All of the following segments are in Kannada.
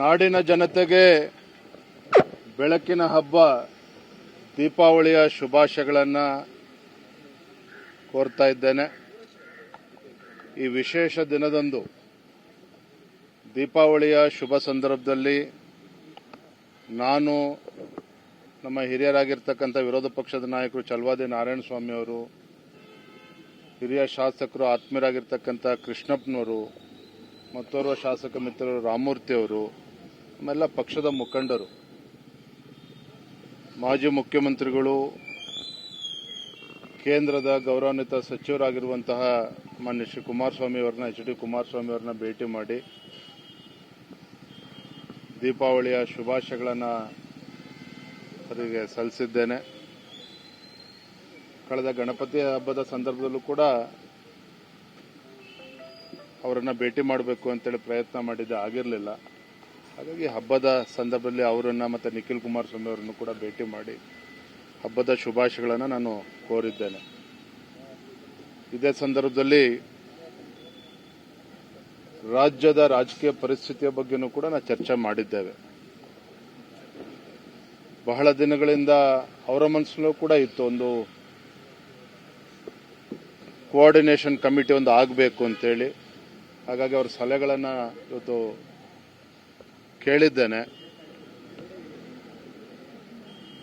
ನಾಡಿನ ಜನತೆಗೆ ಬೆಳಕಿನ ಹಬ್ಬ, ದೀಪಾವಳಿಯ ಶುಭಾಶಯಗಳನ್ನು ಕೋರ್ತಾ ಇದ್ದೇನೆ. ಈ ವಿಶೇಷ ದಿನದಂದು ದೀಪಾವಳಿಯ ಶುಭ ಸಂದರ್ಭದಲ್ಲಿ ನಾನು ನಮ್ಮ ಹಿರಿಯರಾಗಿರ್ತಕ್ಕಂಥ ವಿರೋಧ ಪಕ್ಷದ ನಾಯಕರು ಚಲವಾದಿ ನಾರಾಯಣ ಸ್ವಾಮಿ ಅವರು, ಹಿರಿಯ ಶಾಸಕರು, ಆತ್ಮೀಯರಾಗಿರ್ತಕ್ಕಂಥ ಕೃಷ್ಣಪ್ಪನವರು, ಮತ್ತೋರ್ವ ಶಾಸಕ ಮಿತ್ರರು ರಾಮಮೂರ್ತಿ ನಮ್ಮೆಲ್ಲ ಪಕ್ಷದ ಮುಖಂಡರು, ಮಾಜಿ ಮುಖ್ಯಮಂತ್ರಿಗಳು, ಕೇಂದ್ರದ ಗೌರವಾನ್ವಿತ ಸಚಿವರಾಗಿರುವಂತಹ ಮಾನ್ಯ ಶ್ರೀ ಕುಮಾರಸ್ವಾಮಿ ಅವರನ್ನ, ಎಚ್ ಡಿ ಕುಮಾರಸ್ವಾಮಿ ಅವರನ್ನ ಭೇಟಿ ಮಾಡಿ ದೀಪಾವಳಿಯ ಶುಭಾಶಯಗಳನ್ನು ಅವರಿಗೆ ಸಲ್ಲಿಸಿದ್ದೇನೆ. ಕಳೆದ ಗಣಪತಿ ಹಬ್ಬದ ಸಂದರ್ಭದಲ್ಲೂ ಕೂಡ ಅವರನ್ನ ಭೇಟಿ ಮಾಡಬೇಕು ಅಂತೇಳಿ ಪ್ರಯತ್ನ ಮಾಡಿದ್ದೆ, ಆಗಿರಲಿಲ್ಲ. ಹಾಗಾಗಿ ಹಬ್ಬದ ಸಂದರ್ಭದಲ್ಲಿ ಅವರನ್ನು ಮತ್ತು ನಿಖಿಲ್ ಕುಮಾರಸ್ವಾಮಿ ಅವರನ್ನು ಕೂಡ ಭೇಟಿ ಮಾಡಿ ಹಬ್ಬದ ಶುಭಾಶಯಗಳನ್ನು ನಾನು ಕೋರಿದ್ದೇನೆ. ಇದೇ ಸಂದರ್ಭದಲ್ಲಿ ರಾಜ್ಯದ ರಾಜಕೀಯ ಪರಿಸ್ಥಿತಿಯ ಬಗ್ಗೆನೂ ಕೂಡ ನಾವು ಚರ್ಚೆ ಮಾಡಿದ್ದೇವೆ. ಬಹಳ ದಿನಗಳಿಂದ ಅವರ ಮನಸ್ಸಲ್ಲೂ ಕೂಡ ಇತ್ತು ಒಂದು ಕೋಆರ್ಡಿನೇಷನ್ ಕಮಿಟಿ ಒಂದು ಆಗಬೇಕು ಅಂತೇಳಿ. ಹಾಗಾಗಿ ಅವ್ರ ಸಲಹೆಗಳನ್ನು ಇವತ್ತು ಕೇಳಿದ್ದೇನೆ.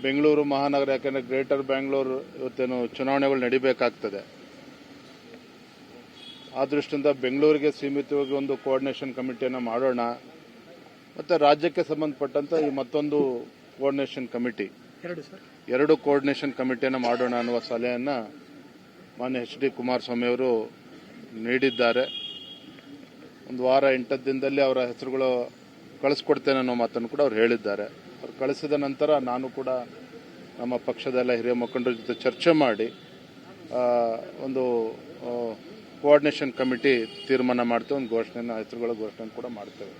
ಬೆಂಗಳೂರು ಮಹಾನಗರ ಯಾಕಂದ್ರೆ ಗ್ರೇಟರ್ ಬ್ಯಾಂಗ್ಳೂರು ಇವತ್ತೇನು ಚುನಾವಣೆಗಳು ನಡಿಬೇಕಾಗ್ತದೆ. ಆ ದೃಷ್ಟಿಯಿಂದ ಬೆಂಗಳೂರಿಗೆ ಸೀಮಿತವಾಗಿ ಒಂದು ಕೋಆರ್ಡಿನೇಷನ್ ಕಮಿಟಿಯನ್ನು ಮಾಡೋಣ. ಮತ್ತು ರಾಜ್ಯಕ್ಕೆ ಸಂಬಂಧಪಟ್ಟಂತ ಈ ಮತ್ತೊಂದು ಕೋಆರ್ಡಿನೇಷನ್ ಕಮಿಟಿ ಎರಡು ಕೋಆರ್ಡಿನೇಷನ್ ಕಮಿಟಿಯನ್ನು ಮಾಡೋಣ ಅನ್ನುವ ಸಲಹೆಯನ್ನು ಮಾನ್ಯ ಎಚ್ ಡಿ ಕುಮಾರಸ್ವಾಮಿ ಅವರು ನೀಡಿದ್ದಾರೆ. ಒಂದು ವಾರ ಎಂಟತ್ತು ದಿನದಲ್ಲಿ ಅವರ ಹೆಸರುಗಳು ಕಳಿಸ್ಕೊಡ್ತೇನೆ ಅನ್ನೋ ಮಾತನ್ನು ಕೂಡ ಅವ್ರು ಹೇಳಿದ್ದಾರೆ. ಅವ್ರು ಕಳಿಸಿದ ನಂತರ ನಾನು ಕೂಡ ನಮ್ಮ ಪಕ್ಷದ ಎಲ್ಲ ಹಿರಿಯ ಮುಖಂಡರ ಜೊತೆ ಚರ್ಚೆ ಮಾಡಿ ಒಂದು ಕೋಆರ್ಡಿನೇಷನ್ ಕಮಿಟಿ ತೀರ್ಮಾನ ಮಾಡ್ತೇವೆ, ಒಂದು ಘೋಷಣೆಯನ್ನು ಹೆಸರುಗಳ ಘೋಷಣೆ ಕೂಡ ಮಾಡ್ತೇವೆ.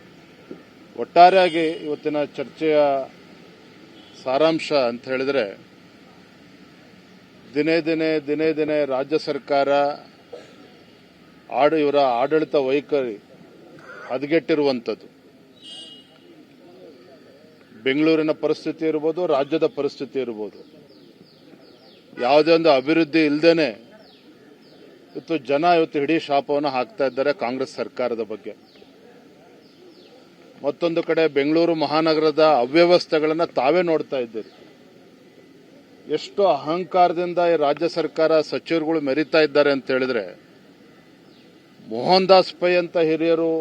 ಒಟ್ಟಾರೆಯಾಗಿ ಇವತ್ತಿನ ಚರ್ಚೆಯ ಸಾರಾಂಶ ಅಂತ ಹೇಳಿದ್ರೆ, ದಿನೇ ದಿನೇ ದಿನೇ ದಿನೇ ರಾಜ್ಯ ಸರ್ಕಾರ ಆಡ ಇವರ ಆಡಳಿತ ವೈಖರಿ ಹದಗೆಟ್ಟಿರುವಂಥದ್ದು. ಬೆಂಗಳೂರಿನ ಪರಿಸ್ಥಿತಿ ಇರ್ಬೋದು, ರಾಜ್ಯದ ಪರಿಸ್ಥಿತಿ ಇರ್ಬೋದು. ಯಾವುದೇ ಒಂದು ಅಭಿವೃದ್ಧಿ ಇಲ್ಲದೇನೆ ಇವತ್ತು ಜನ ಇವತ್ತು ಇಡೀ ಶಾಪವನ್ನು ಹಾಕ್ತಾ ಇದ್ದಾರೆ ಕಾಂಗ್ರೆಸ್ ಸರ್ಕಾರದ ಬಗ್ಗೆ. ಮತ್ತೊಂದು ಕಡೆ ಬೆಂಗಳೂರು ಮಹಾನಗರದ ಅವ್ಯವಸ್ಥೆಗಳನ್ನು ತಾವೇ ನೋಡ್ತಾ ಇದ್ದೀರಿ. ಎಷ್ಟು ಅಹಂಕಾರದಿಂದ ಈ ರಾಜ್ಯ ಸರ್ಕಾರ ಸಚಿವರುಗಳು ಮೆರಿತಾ ಇದ್ದಾರೆ ಅಂತ ಹೇಳಿದ್ರೆ ಮೋಹನ್ ದಾಸ್ ಪೈ ಅಂತ ಹಿರಿಯರು,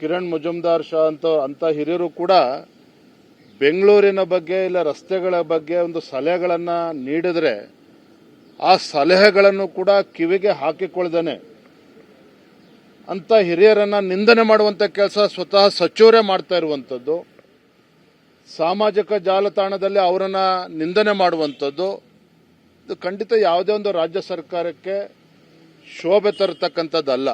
ಕಿರಣ್ ಮುಜುಮ್ದಾರ್ ಶಾ ಅಂತ ಅಂತ ಹಿರಿಯರು ಕೂಡ ಬೆಂಗಳೂರಿನ ಬಗ್ಗೆ ಇಲ್ಲ, ರಸ್ತೆಗಳ ಬಗ್ಗೆ ಒಂದು ಸಲಹೆಗಳನ್ನು ನೀಡಿದರೆ ಆ ಸಲಹೆಗಳನ್ನು ಕೂಡ ಕಿವಿಗೆ ಹಾಕಿಕೊಳ್ದೇನೆ ಅಂತ ಹಿರಿಯರನ್ನ ನಿಂದನೆ ಮಾಡುವಂತ ಕೆಲಸ ಸ್ವತಃ ಸಚಿವರೇ ಮಾಡ್ತಾ ಇರುವಂಥದ್ದು ಸಾಮಾಜಿಕ ಜಾಲತಾಣದಲ್ಲಿ ಅವರನ್ನು ನಿಂದನೆ ಮಾಡುವಂಥದ್ದು ಇದು ಖಂಡಿತ ಯಾವುದೇ ಒಂದು ರಾಜ್ಯ ಸರ್ಕಾರಕ್ಕೆ ಶೋಭೆ ತರತಕ್ಕಂಥದ್ದಲ್ಲ.